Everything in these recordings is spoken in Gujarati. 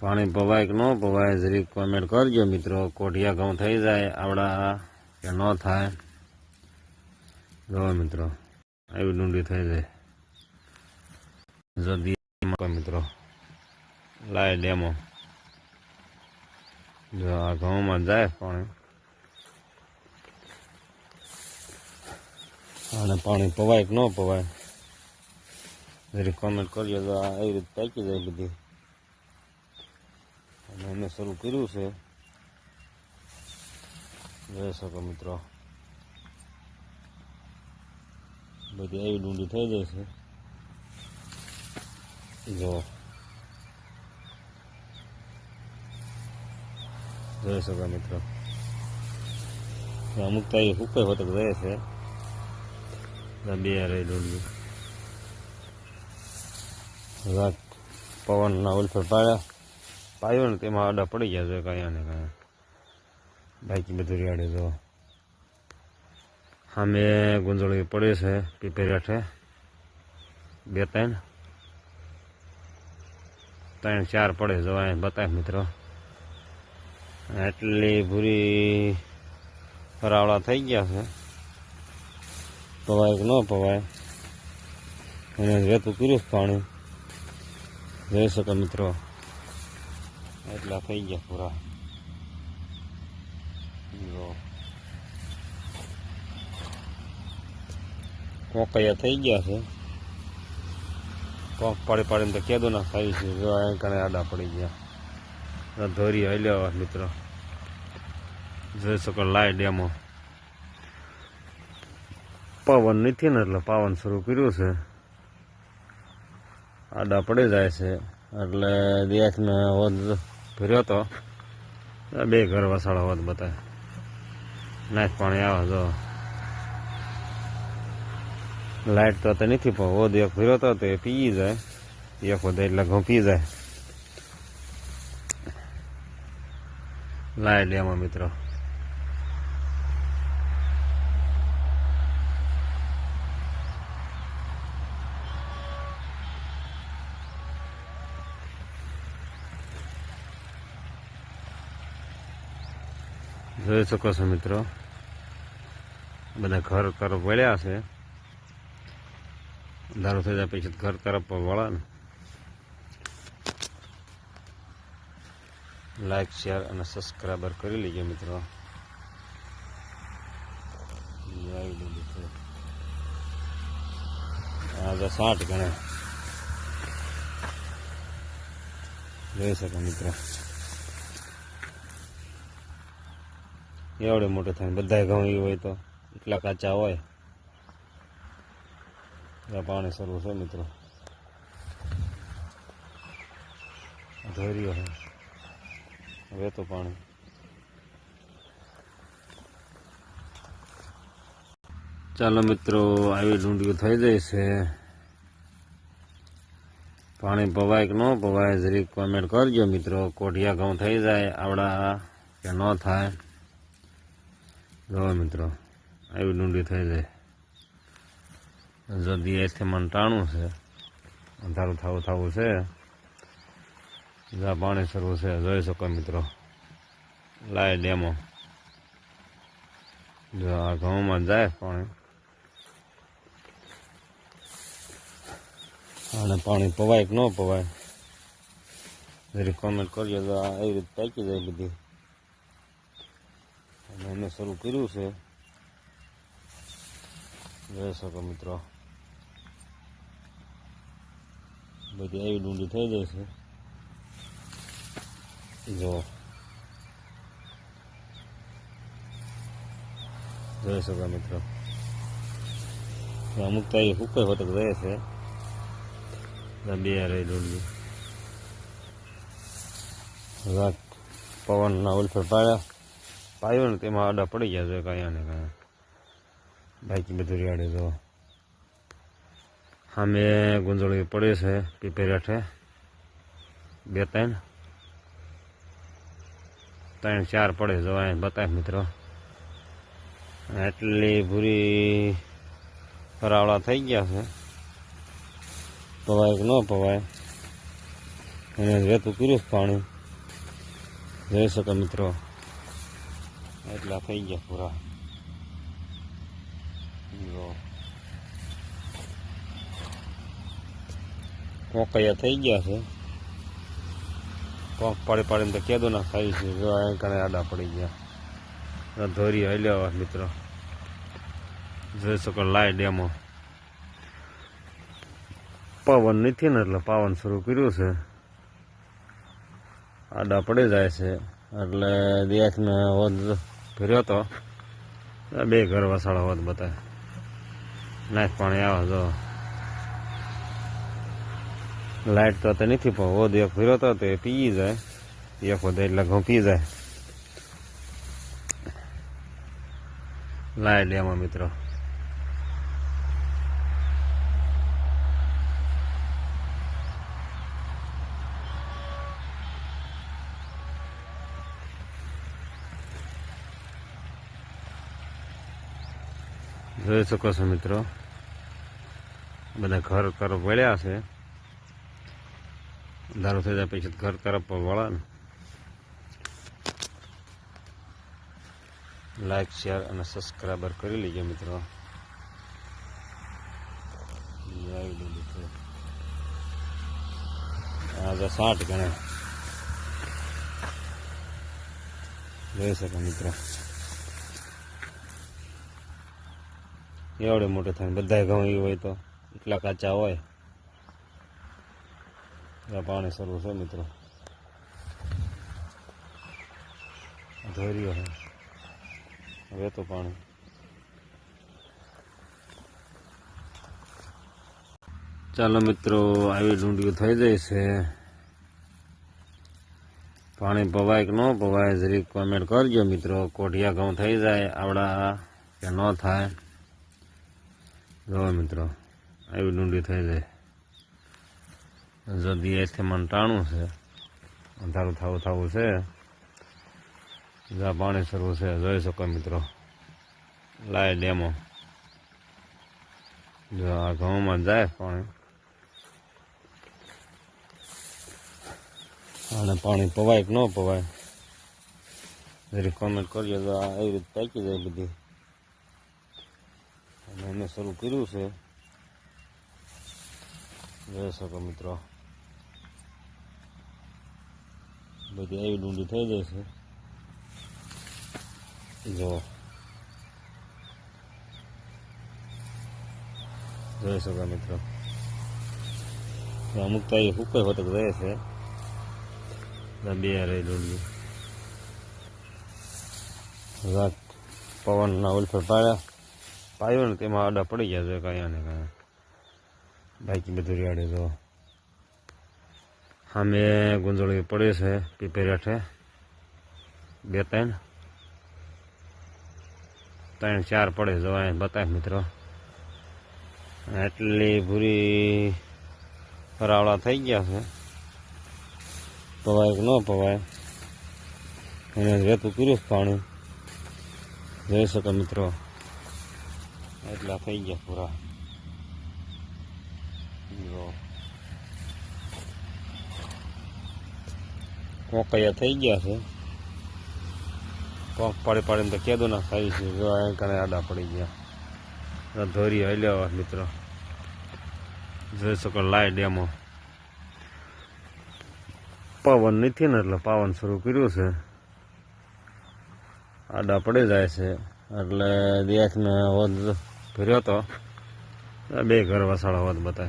પાણી પવાય કે ન પવાય જરી કોમેન્ટ કરજો મિત્રો. કોઠિયા ઘઉં થઈ જાય, આવડા કે ન થાય. જો મિત્રો. આવી ડુંડી થઈ જાય. જલ્દી મિત્રો. લાય ડેમો. જો આ ઘઉંમાં જાય પાણી. અને પાણી પવાય કે ન પવાય જરી કોમેન્ટ કરજો તો એવી રીતે પાકી જાય બધી. અમે શરૂ કર્યું છે. જોઈ શકો મિત્રો. બધી આવી ડુંડી થઈ જાય છે. જો. જોઈ શકો મિત્રો. અમુક તો એ હુકે હોતક રહે છે. બે રહી ડુંડી. પવનના ઉલ્ફે પાડ્યા. પાયો ને તેમાં આડા પડી ગયા છે કયા ને કયા બાકી બધું રેડે જો સામે ગુંજળી પડે છે પીપેર હેઠે બે ત્રણ. ત્રણ, ચાર પડે જો અહીં મિત્રો. એટલી ભૂરી ફરાવડા થઈ ગયા છે. પવાય કે ન પવાય. એને રેતું કર્યું પાણી. જઈ શકો મિત્રો. એટલા થઈ ગયા પૂરા કોકૈયા થઈ ગયા છે કોક પાડી પાડીને તો કેદો ના ખાઈ છે જો અહીં કને આડા પડી ગયા ધોરી હલ્યા મિત્રો જોઈ શકો લાઈ ડેમો પવન નથી ને એટલે પાવન શરૂ કર્યું છે આડા પડી જાય છે એટલે વધ ફર્યો તો. બે ઘર વસાડો હોત બધા નાખ પાણી આવે જો. લાઇટ તો નથી, પણ વધ એક ફર્યો તો તે પી જાય. એક વધે એટલે ઘઉં પી જાય. લાઇટ એમાં મિત્રો. જોઈ શકો છો મિત્રો. બધા ઘર તરફ વળ્યા છે. ધારો થઈ જાય પછી ઘર તરફ વળે ને. લાઈક શેર અને સબસ્ક્રાઈબર કરી લેજો મિત્રો. ઈ આવી લીધું છે આ તો સાઠ ગણે. જોઈ શકો મિત્રો. એવડે મોટો થાય. બધા ઘઉં એ હોય તો એટલા કાચા હોય. પાણી શરૂ છે મિત્રો. ધોર્યો હવે તો પાણી. ચાલો મિત્રો, આવી ડુંડીઓ થઈ જાય છે. પાણી પવાય કે ન પવાય, જરીક કોમેન્ટ કરજો મિત્રો. કોઢિયા ઘઉં થઈ જાય, આવડા કે ન થાય. જો મિત્રો, આવી ડુંડી થઈ જાય. જલ્દી એથી મને ટાણું છે. અંધારું થવું થવું છે. જ્યાં પાણી સરવું છે. જોઈ શકો મિત્રો. લાય ડેમો. જો, આ ઘઉંમાં જાય પાણી. અને પાણી પવાય કે ન પવાય? જરી કોમેન્ટ કરજો તો આ રીતે પાકી જાય બધી. અમે શરૂ કર્યું છે. જોઈ શકો મિત્રો. બધી એવી ડુંડી થઈ જાય છે. જો. જોઈ શકો મિત્રો. અમુક તો એ હુકે ફટક રહે છે. બે રહી ડુંડી પવનના ઉલફેર પાડ્યા. પાયો ને તેમાં આડા પડી ગયા છે કયા ને કયા બાકી બધું રેડે જો સામે ગુંજળી પડે છે, પીપેર હેઠે. બે, ત્રણ. ત્રણ, ચાર પડે જો અહીં બતાય મિત્રો. એટલી ભૂરી ફરાવડા થઈ ગયા છે. પવાય કે ન પવાય. એને વહેતું કર્યું પાણી. જોઈ શકો મિત્રો. એટલા થઈ ગયા પૂરા જો કોકૈયા થઈ ગયા છે પોક પાડી પાડીને તો કેદો ના ખાઈ છે જો અહીં કણે આડા પડી ગયા ધોરી હલ્યા મિત્રો જોઈ શકો લાય ડેમો પવન નથી ને એટલે પાવન શરૂ કર્યું છે આડા પડી જાય છે એટલે દેખને વધ ફેર્યો તો. બે ઘર વસાડા હોત બધા. નાખ પાણી આવે જો. લાઇટ તો નથી, પણ વધ એક ફેર્યો તો તે પી જાય. એક હોદ એટલે ઘઉં પી જાય. લાઈટ એમાં મિત્રો. જોઈ શકો છો મિત્રો. બધા ઘર તરફ વળ્યા છે. ધારો થઈ જાય પછી ઘર તરફ પણ વળે ને. લાઈક શેર અને સબસ્ક્રાઈબર કરી લેજો મિત્રો. આવી લીધું છે આ તો સાઠ ગણે. જોઈ શકો મિત્રો. એવડે મોટે થાય. બધા ઘઉં એ હોય તો એટલા કાચા હોય. પાણી સરવું છે મિત્રો. ધોર્યો હવે તો પાણી. ચાલો મિત્રો, આવી ડુંડીઓ થઈ જાય છે. પાણી પવાય કે ન પવાય જરીક કોમેન્ટ કરજો મિત્રો. કોઠિયા ઘઉં થઈ જાય, આવડા કે ન થાય. જો મિત્રો. આવી ડુંડી થઈ જાય. જો દિવસથી મને ટાણું છે. અંધારું થવું થવું છે. જ્યાં પાણી સરવું છે. જોઈ શકો મિત્રો. લાય ડેમો. જો આ ઘઉંમાં જાય પાણી. અને પાણી પવાય કે ન પવાય? જરી કોમેન્ટ કરજો તો આ એવી રીતે પાકી જાય બધી. અને એને શરૂ કર્યું છે. જોઈ શકો મિત્રો. બધી એવી ડુંડી થઈ જાય છે. જો. જોઈ શકો મિત્રો. અમુક તો એ હુકાઈ હોતક રહે છે. બે રહી ડુંડી. પવનના ઉલફર પાડ્યા. પાયો ને તેમાં આડા પડી ગયા છે કયા ને કયા બાકી બધું રેડે તો. સામે ગુંજળી પડે છે, પીપે રેઠે. બે, ત્રણ. ત્રણ, ચાર પડે જવાય બતાય મિત્રો. એટલી ભૂરી ફરાવડા થઈ ગયા છે. પવાય કે ન પવાય, એને રેતું કર્યું પાણી. જોઈ શકો મિત્રો. એટલા થઈ ગયા પૂરા કોકૈયા થઈ ગયા છે કોક પાડી પાડીને તો કેદો ના ખાઈ છે જો અહીં કણે આડા પડી ગયા ધોરી હલ્યા મિત્રો જોઈ શકો લાઈટ ડેમો પવન નથી ને એટલે પાવન શરૂ કર્યું છે આડા પડી જાય છે એટલે દેખને વધ ફેર્યો હતો બે ઘર વસાડા હોત બતાવે.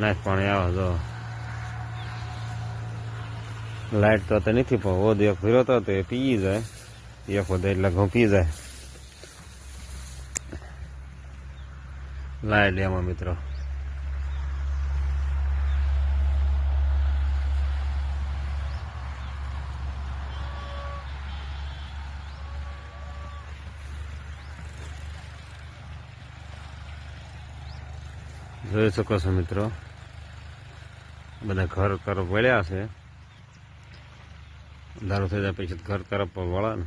નાખ પાણી આવે જો. લાઇટ તો નથી, પણ વધ એક ફેર્યો તો તે પી જાય. એક વધે એટલે ઘઉં પી જાય. લાઇટ એમાં મિત્રો. જોઈ શકો છો મિત્રો. બધા ઘર તરફ વળ્યા છે. ધારો થઈ જાય પછી ઘર તરફ વળે ને.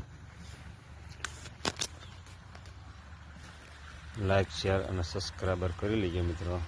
લાઈક શેર અને સબસ્ક્રાઈબર કરી લેજો મિત્રો.